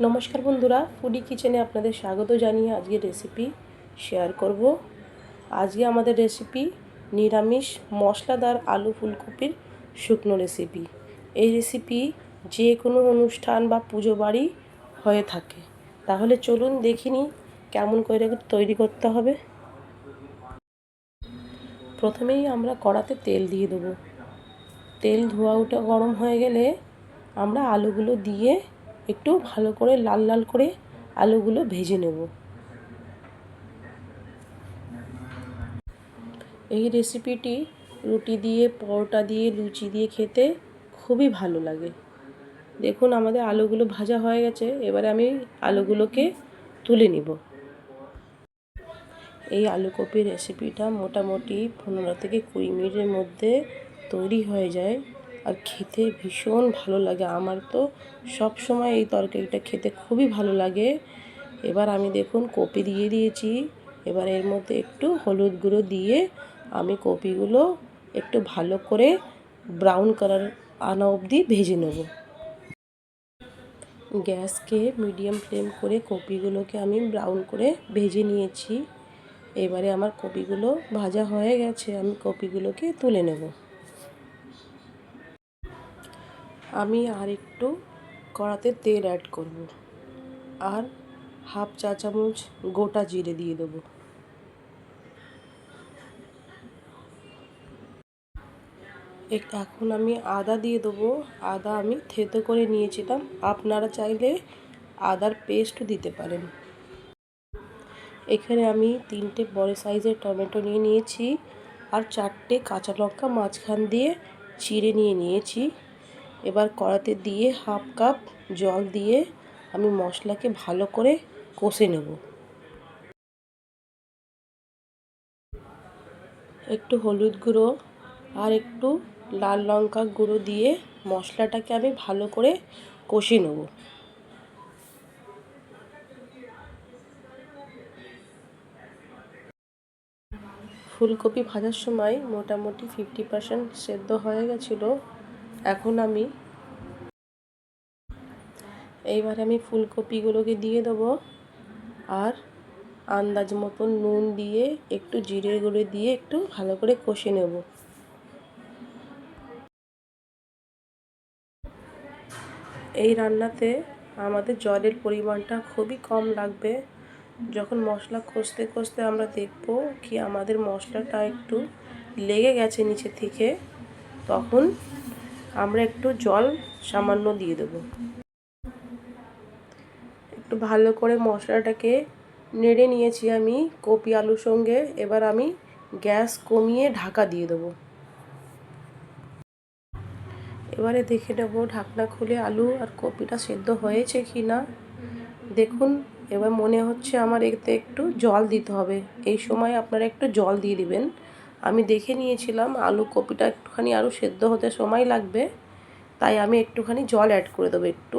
নমস্কার বন্ধুরা ফুডি কিচেনে আপনাদের স্বাগত জানিয়ে আজকে রেসিপি শেয়ার করব। আজকে আমাদের রেসিপি নিরামিষ মশলাদার আলু ফুলকপির শুকনো রেসিপি এই রেসিপি যে কোনো অনুষ্ঠান বা পুজো বাড়ি হয়ে থাকে। তাহলে চলুন দেখিনি কেমন করে তৈরি করতে হবে। প্রথমেই আমরা কড়াতে তেল দিয়ে দেবো। তেল ধোয়া ওটা গরম হয়ে গেলে আমরা আলুগুলো দিয়ে একটু ভালো করে লাল লাল করে আলুগুলো ভেজে নেব। এই রেসিপিটি রুটি দিয়ে, পরোটা দিয়ে, লুচি দিয়ে খেতে খুবই ভালো লাগে। দেখুন আমাদের আলুগুলো ভাজা হয়ে গেছে, এবারে আমি আলুগুলোকে তুলে নিব। এই আলু কপির রেসিপিটা মোটামুটি পনেরো থেকে কুড়ি মিনিটের মধ্যে তৈরি হয়ে যায়। আর খেতে ভীষণ ভালো লাগে। আমার তো সব সময় এই তরকারিটা খেতে খুবই ভালো লাগে। এবার আমি দেখুন কপি দিয়ে দিয়েছি। এবার এর মধ্যে একটু হলুদ গুঁড়ো দিয়ে আমি কপিগুলো একটু ভালো করে ব্রাউন কালার আনা অবধি ভেজে নেব। গ্যাসকে মিডিয়াম ফ্লেম করে কপিগুলোকে আমি ব্রাউন করে ভেজে নিয়েছি। এবারে আমার কপিগুলো ভাজা হয়ে গেছে। আমি কপিগুলোকে তুলে নেব। আমি আর একটু কড়াতে তেল অ্যাড করব আর হাফ চা চামচ গোটা জিরে দিয়ে দেবো। এখন আমি আদা দিয়ে দেবো। আদা আমি থেতো করে নিয়েছিলাম। আপনারা চাইলে আদার পেস্টও দিতে পারেন। এখানে আমি তিনটে বড় সাইজের টমেটো নিয়ে নিয়েছি আর চারটে কাঁচা লঙ্কা মাঝখান দিয়ে চিড়ে নিয়ে নিয়েছি। এবার কড়াতে দিয়ে হাফ কাপ জল দিয়ে আমি মশলাকে ভালো করে কষে নেব। একটু হলুদ গুঁড়ো আর একটু লাল লঙ্কা গুঁড়ো দিয়ে মশলাটাকে আমি ভালো করে কষে নেব। ফুলকপি ভাজার সময় মোটামুটি ফিফটি পার্সেন্ট সেদ্ধ হয়ে গেছিল। এখন আমি এইবার আমি ফুলকপিগুলোকে দিয়ে দেবো আর আন্দাজ মতন নুন দিয়ে, একটু জিরে গুঁড়ো দিয়ে একটু ভালো করে কষে নেব। এই রান্নাতে আমাদের জলের পরিমাণটা খুবই কম লাগবে। যখন মশলা কষতে কষতে আমরা দেখব কি আমাদের মশলাটা একটু লেগে গেছে নিচে থেকে, তখন আমরা একটু জল সামান্য দিয়ে দেব। একটু ভালো করে মশলাটাকে নেড়ে নিয়েছি আমি কপি আলুর সঙ্গে। এবার আমি গ্যাস কমিয়ে ঢাকা দিয়ে দেবো। এবারে দেখে নেব ঢাকনা খুলে আলু আর কপিটা সেদ্ধ হয়েছে কি না। দেখুন, এবার মনে হচ্ছে আমার এতে একটু জল দিতে হবে। এই সময় আপনারা একটু জল দিয়ে দিবেন। আমি দেখে নিয়েছিলাম আলু কপিটা একটুখানি আরও সেদ্ধ হতে সময় লাগবে, তাই আমি একটুখানি জল অ্যাড করে দেবো একটু,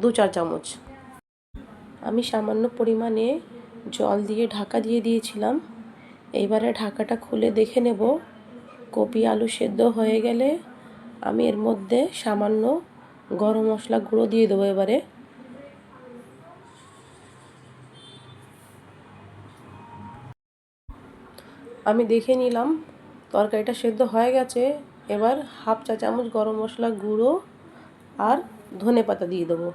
দু চার চামচ। আমি সামান্য পরিমাণে জল দিয়ে ঢাকা দিয়ে দিয়েছিলাম। এইবারে ঢাকাটা খুলে দেখে নেব, কপি আলু সেদ্ধ হয়ে গেলে আমি এর মধ্যে সামান্য গরম মশলা গুঁড়ো দিয়ে দেবো এবারে। আমি দেখে নিলাম, তরকারিটা সেদ্ধ হয়ে গেছে। এবার হাফ চা চামচ গরম মশলা গুঁড়ো আর ধনে পাতা দিয়ে দেবো।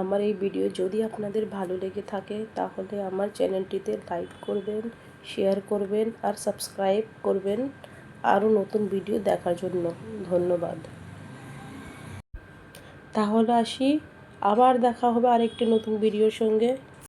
আমার এই ভিডিও যদি আপনাদের ভালো লেগে থাকে, তাহলে আমার চ্যানেলটিতে লাইক করবেন, শেয়ার করবেন আর সাবস্ক্রাইব করবেন। আরও নতুন ভিডিও দেখার জন্য ধন্যবাদ। তাহলে আসি আবার দেখা হবে আরেকটি নতুন ভিডিওর সঙ্গে।